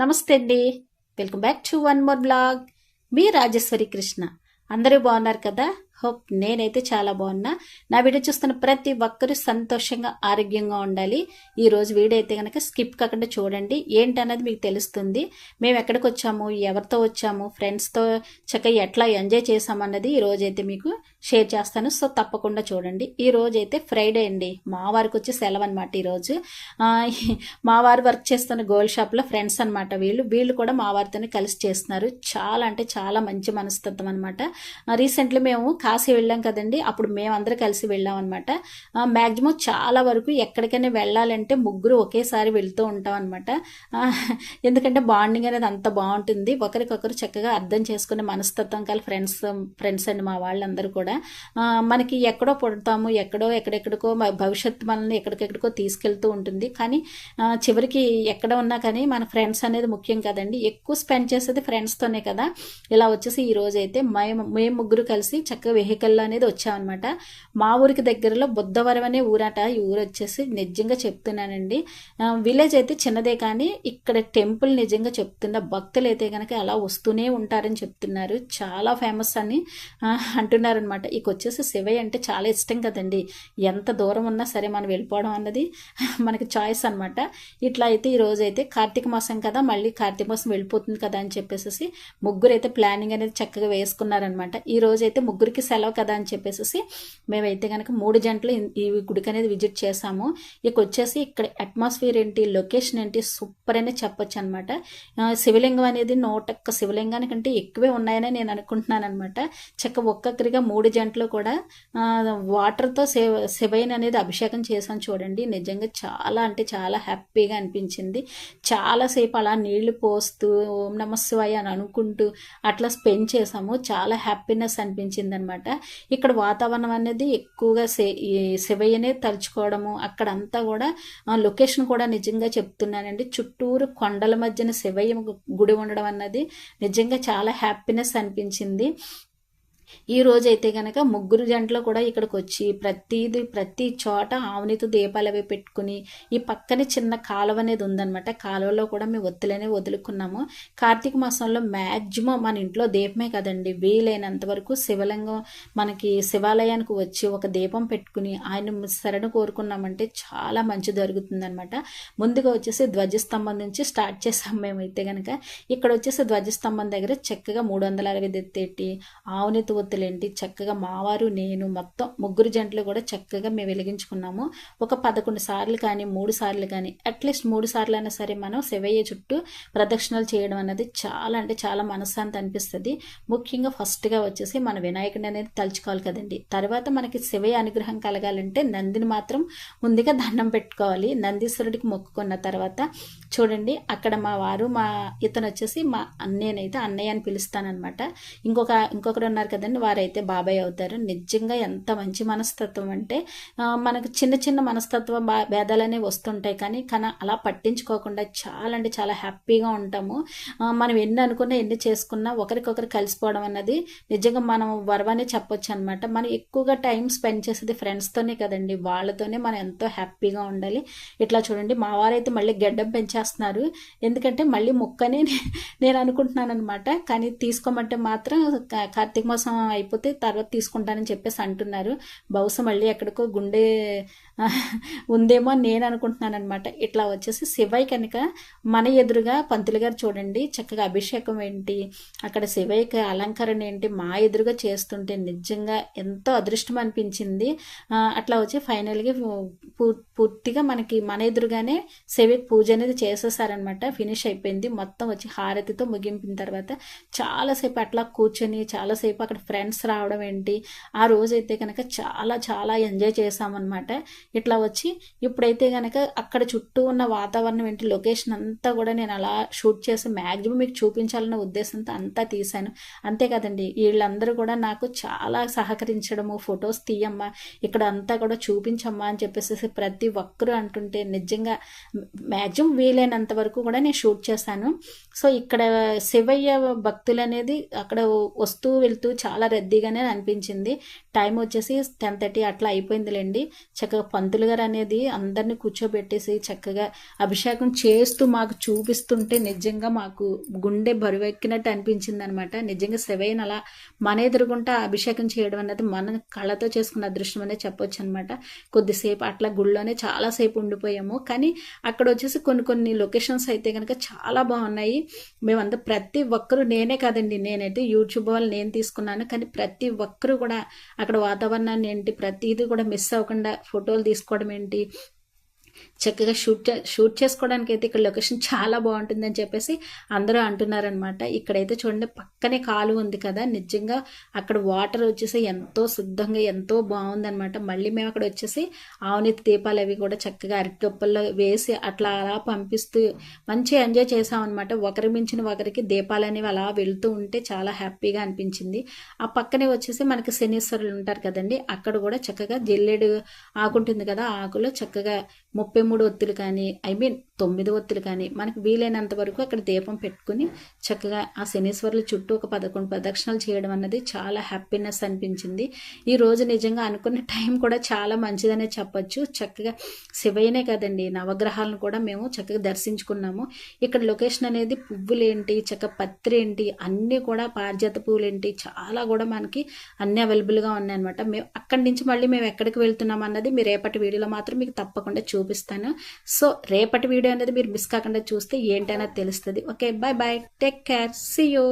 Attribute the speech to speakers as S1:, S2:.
S1: నమస్తే అండి. Welcome back to one more blog. మీ రాజేశ్వరి కృష్ణ. అందరూ బాగున్నారు కదా? హోప్ నేనైతే చాలా బాగున్నా. నా వీడియో చూస్తున్న ప్రతి ఒక్కరూ సంతోషంగా ఆరోగ్యంగా ఉండాలి. ఈరోజు వీడియో అయితే కనుక స్కిప్ కాకుండా చూడండి. ఏంటన్నది మీకు తెలుస్తుంది. మేము ఎక్కడికి వచ్చాము? ఎవరితో వచ్చాము? ఫ్రెండ్స్తో చక్కగా ఎట్లా ఎంజాయ్ చేసామన్నది ఈరోజు అయితే మీకు షేర్ చేస్తాను. సో తప్పకుండా చూడండి. ఈ రోజు అయితే ఫ్రైడే అండి. మా వారికి వచ్చి సెలవు అనమాట ఈరోజు మా వారు వర్క్ చేస్తున్న గోల్డ్ షాప్లో ఫ్రెండ్స్ అనమాట వీళ్ళు. వీళ్ళు కూడా మా వారితోనే కలిసి చేస్తున్నారు. చాలా అంటే చాలా మంచి మనస్తత్వం అనమాట రీసెంట్లీ మేము కాశీ వెళ్ళాం కదండి. అప్పుడు మేమందరూ కలిసి వెళ్ళాం అనమాట మ్యాక్సిమం చాలా వరకు ఎక్కడికైనా వెళ్ళాలంటే ముగ్గురు ఒకేసారి వెళ్తూ ఉంటాం అనమాట ఎందుకంటే బాండింగ్ అనేది అంత బాగుంటుంది. ఒకరికొకరు చక్కగా అర్థం చేసుకునే మనస్తత్వం కల ఫ్రెండ్స్ ఫ్రెండ్స్ అండి మా వాళ్ళందరూ కూడా. కూడా మనకి ఎక్కడో పుడతాము ఎక్కడో ఎక్కడెక్కడికో భవిష్యత్తు మనల్ని ఎక్కడికెక్కడికో తీసుకెళ్తూ ఉంటుంది. కానీ చివరికి ఎక్కడ ఉన్నా కానీ మన ఫ్రెండ్స్ అనేది ముఖ్యం కదండి. ఎక్కువ స్పెండ్ చేసేది ఫ్రెండ్స్తోనే కదా. ఇలా వచ్చేసి ఈ రోజు అయితే మేము మేము ముగ్గురు కలిసి చక్కగా వెహికల్ అనేది వచ్చామన్నమాట. మా ఊరికి దగ్గరలో బుద్ధవరం అనే ఊరట. ఈ ఊరు వచ్చేసి నిజంగా చెప్తున్నానండి. విలేజ్ అయితే చిన్నదే కానీ ఇక్కడ టెంపుల్ నిజంగా చెప్తున్న భక్తులు అయితే కనుక అలా వస్తూనే ఉంటారని చెప్తున్నారు. చాలా ఫేమస్ అని అంటున్నారనమాట అనమాట. ఇక వచ్చేసి శివయ్య అంటే చాలా ఇష్టం కదండి. ఎంత దూరం ఉన్నా సరే మనం వెళ్ళిపోవడం అన్నది మనకి చాయిస్ అనమాట. ఇట్లా అయితే ఈ అయితే కార్తీక మాసం కదా మళ్ళీ కార్తీక మాసం వెళ్ళిపోతుంది కదా అని చెప్పేసి ముగ్గురు అయితే ప్లానింగ్ అనేది చక్కగా వేసుకున్నారనమాట. ఈ రోజు అయితే ముగ్గురికి సెలవు కదా అని చెప్పేసి మేమైతే కనుక మూడు జంటలు ఈ గుడికి అనేది విజిట్ చేసాము. ఇక వచ్చేసి ఇక్కడ అట్మాస్ఫియర్ ఏంటి లొకేషన్ ఏంటి సూపర్ అనే చెప్పొచ్చు అనమాట. శివలింగం అనేది నూటొక్క శివలింగానికంటే ఎక్కువే ఉన్నాయని నేను అనుకుంటున్నాను అనమాట చక్క ఒక్కొక్కరిగా మూడు జంటలు కూడా వాటర్తో శివ శివయ్యని అనేది అభిషేకం చేశాను చూడండి. నిజంగా చాలా అంటే చాలా హ్యాపీగా అనిపించింది. చాలాసేపు అలా నీళ్ళు పోస్తూ ఓం నమ అని అనుకుంటూ అట్లా స్పెండ్ చేసాము చాలా హ్యాపీనెస్ అనిపించింది అనమాట ఇక్కడ వాతావరణం అనేది ఎక్కువగా శివయ్యనే తలుచుకోవడము అక్కడంతా కూడా లొకేషన్ కూడా నిజంగా చెప్తున్నానండి. చుట్టూరు కొండల మధ్యన శివయ్య గుడి ఉండడం అన్నది నిజంగా చాలా హ్యాపీనెస్ అనిపించింది. ఈ రోజైతే కనుక గనక ముగ్గురు జంటలు కూడా ఇక్కడికి వచ్చి ప్రతిది ప్రతి చోట ఆవునితో దీపాలు అవి పెట్టుకుని ఈ పక్కనే చిన్న కాలువ అనేది ఉందన్నమాట. కాలువలో కూడా మేము ఒత్తులనే వదులుకున్నాము. కార్తీక మాసంలో మ్యాక్సిమం మన ఇంట్లో దీపమే కదండి. వీలైనంత వరకు శివలింగం మనకి శివాలయానికి వచ్చి ఒక దీపం పెట్టుకుని ఆయన శరణు కోరుకున్నామంటే చాలా మంచి జరుగుతుందనమాట ముందుగా వచ్చేసి ధ్వజస్తంభం నుంచి స్టార్ట్ చేసాం మేమైతే కనుక ఇక్కడ వచ్చేసి ధ్వజస్తంభం దగ్గర చక్కగా మూడు వందల అరవై ఎత్తేటి ఆవునితో ఒత్తులేంటి చక్కగా మావారు నేను మొత్తం ముగ్గురు జంటలు కూడా చక్కగా మేము వెలిగించుకున్నాము. ఒక పదకొండు సార్లు కానీ మూడు సార్లు కానీ అట్లీస్ట్ మూడు సార్లు అయినా సరే మనం శివయ్య చుట్టూ ప్రదక్షిణలు చేయడం అనేది చాలా అంటే చాలా మనశ్శాంతి అనిపిస్తుంది. ముఖ్యంగా ఫస్ట్గా వచ్చేసి మన వినాయకుడిని అనేది తలుచుకోవాలి కదండి. తర్వాత మనకి శివయ్య అనుగ్రహం కలగాలంటే నందిని మాత్రం ముందుగా దండం పెట్టుకోవాలి. నందీశ్వరుడికి మొక్కుకున్న తర్వాత చూడండి అక్కడ మా వారు మా ఇతను వచ్చేసి మా అన్నయ్యనైతే అన్నయ్య అని పిలుస్తానమాట ఇంకొక ఇంకొకరు ఉన్నారు కదండి వారైతే బాబాయ్ అవుతారు. నిజంగా ఎంత మంచి మనస్తత్వం అంటే మనకు చిన్న చిన్న మనస్తత్వ బా- వస్తుంటాయి కానీ కానీ అలా పట్టించుకోకుండా చాలా అంటే చాలా హ్యాపీగా ఉంటాము. మనం ఎన్ని అనుకున్నా ఎన్ని చేసుకున్నా ఒకరికొకరు కలిసిపోవడం అన్నది నిజంగా మనం వరవనే చెప్పొచ్చు అనమాట మనం ఎక్కువగా టైం స్పెండ్ చేసేది ఫ్రెండ్స్తోనే కదండి. వాళ్ళతోనే మనం ఎంతో హ్యాపీగా ఉండాలి. ఇట్లా చూడండి మా వారైతే మళ్ళీ గడ్డం పెంచేస్తున్నారు. ఎందుకంటే మళ్ళీ ముక్కని నేను అనుకుంటున్నాను అనమాట కానీ తీసుకోమంటే మాత్రం కార్తీక మాసం అయిపోతే తర్వాత తీసుకుంటానని చెప్పేసి అంటున్నారు. బహుశా మళ్ళీ ఎక్కడికో గుండె ఉందేమో అని నేను అనుకుంటున్నాను అనమాట ఇట్లా వచ్చేసి శివయ్య కనుక మన ఎదురుగా పంతులు గారు చూడండి చక్కగా అభిషేకం ఏంటి అక్కడ శివయ్యకి అలంకరణ ఏంటి మా ఎదురుగా చేస్తుంటే నిజంగా ఎంతో అదృష్టం అనిపించింది. అట్లా వచ్చి ఫైనల్గా పూర్తిగా మనకి మన ఎదురుగానే శివకి పూజ అనేది చేసేసారనమాట ఫినిష్ అయిపోయింది. మొత్తం వచ్చి హారతితో ముగింపిన తర్వాత చాలాసేపు అట్లా కూర్చొని చాలాసేపు అక్కడ ఫ్రెండ్స్ రావడం ఏంటి? ఆ రోజైతే కనుక చాలా చాలా ఎంజాయ్ చేసామన్నమాట ఇట్లా వచ్చి ఇప్పుడైతే కనుక అక్కడ చుట్టూ ఉన్న వాతావరణం ఏంటి? లొకేషన్ అంతా కూడా నేను అలా షూట్ చేసి మ్యాక్సిమం మీకు చూపించాలన్న ఉద్దేశంతో అంతా తీశాను. అంతే కదండి. వీళ్ళందరూ కూడా నాకు చాలా సహకరించడము ఫొటోస్ తీయమ్మా ఇక్కడ అంతా కూడా చూపించమ్మా అని చెప్పేసి ప్రతి ఒక్కరూ అంటుంటే నిజంగా మ్యాక్సిమం వీలైనంత వరకు కూడా నేను షూట్ చేశాను. సో ఇక్కడ శివయ్య భక్తులు అనేది అక్కడ వస్తూ వెళ్తూ చాలా చాలా రద్దీగానే అనిపించింది. టైం వచ్చేసి టెన్ థర్టీ అట్లా అయిపోయిందిలేండి. చక్కగా పంతులు గారు అనేది అందరినీ కూర్చోబెట్టేసి చక్కగా అభిషేకం చేస్తూ మాకు చూపిస్తుంటే నిజంగా మాకు గుండె బరువెక్కినట్టు అనిపించింది అనమాట నిజంగా సెవెన్ అలా మన ఎదురుగుంటా అభిషేకం చేయడం అనేది మన కళ్ళతో చేసుకున్న అదృష్టం అనేది చెప్పొచ్చు అనమాట కొద్దిసేపు అట్లా గుళ్ళోనే చాలాసేపు ఉండిపోయాము. కానీ అక్కడ వచ్చేసి కొన్ని కొన్ని లొకేషన్స్ అయితే కనుక చాలా బాగున్నాయి. మేమంతా ప్రతి ఒక్కరు నేనే కాదండి. నేనైతే యూట్యూబ్ వాళ్ళు నేను తీసుకున్నాను. కానీ ప్రతి ఒక్కరూ కూడా అక్కడ వాతావరణాన్ని ఏంటి ప్రతిదీ కూడా మిస్ అవ్వకుండా ఫోటోలు తీసుకోవడం ఏంటి చక్కగా షూట్ చే- షూట్ చేసుకోవడానికి అయితే ఇక్కడ లొకేషన్ చాలా బాగుంటుందని చెప్పేసి అందరూ అంటున్నారనమాట ఇక్కడైతే చూడండి పక్కనే కాలు ఉంది కదా. నిజంగా అక్కడ వాటర్ వచ్చేసి ఎంతో శుద్ధంగా ఎంతో బాగుందనమాట మళ్ళీ మేము అక్కడ వచ్చేసి ఆవునీతి దీపాలు అవి కూడా చక్కగా అరటికప్పల్లో వేసి అట్లా అలా పంపిస్తూ మంచిగా ఎంజాయ్ చేసామన్నమాట. ఒకరి మించిన ఒకరికి దీపాలు అనేవి అలా వెళ్తూ ఉంటే చాలా హ్యాపీగా అనిపించింది. ఆ పక్కనే వచ్చేసి మనకి శనీశ్వరులు ఉంటారు కదండి. అక్కడ కూడా చక్కగా జల్లెడు ఆకుంటుంది కదా ఆకులో చక్కగా ముప్పై మూడు ఒత్తులు కానీ ఐ మీన్ తొమ్మిది ఒత్తులు కానీ మనకు వీలైనంత వరకు అక్కడ దీపం పెట్టుకుని చక్కగా ఆ శనీశ్వరుల చుట్టూ ఒక పదకొండు ప్రదక్షిణలు చేయడం అన్నది చాలా హ్యాపీనెస్ అనిపించింది. ఈ రోజు నిజంగా అనుకున్న టైం కూడా చాలా మంచిదనే చెప్పొచ్చు. చక్కగా శివయ్యనే కదండి నవగ్రహాలను కూడా మేము చక్కగా దర్శించుకున్నాము. ఇక్కడ లొకేషన్ అనేది పువ్వులేంటి చక్క పత్రి ఏంటి అన్నీ కూడా పారిజాత పువ్వులేంటి చాలా కూడా మనకి అన్నీ అవైలబుల్గా ఉన్నాయన్నమాట. మేము అక్కడి నుంచి మళ్ళీ మేము ఎక్కడికి వెళ్తున్నాం అన్నది మీ రేపటి వీడియోలో మాత్రం మీకు తప్పకుండా చూపిస్తాను. సో రేపటి వీడియో అనేది మీరు మిస్ కాకుండా చూస్తే ఏంటనేది తెలుస్తుంది. Okay bye bye take care see you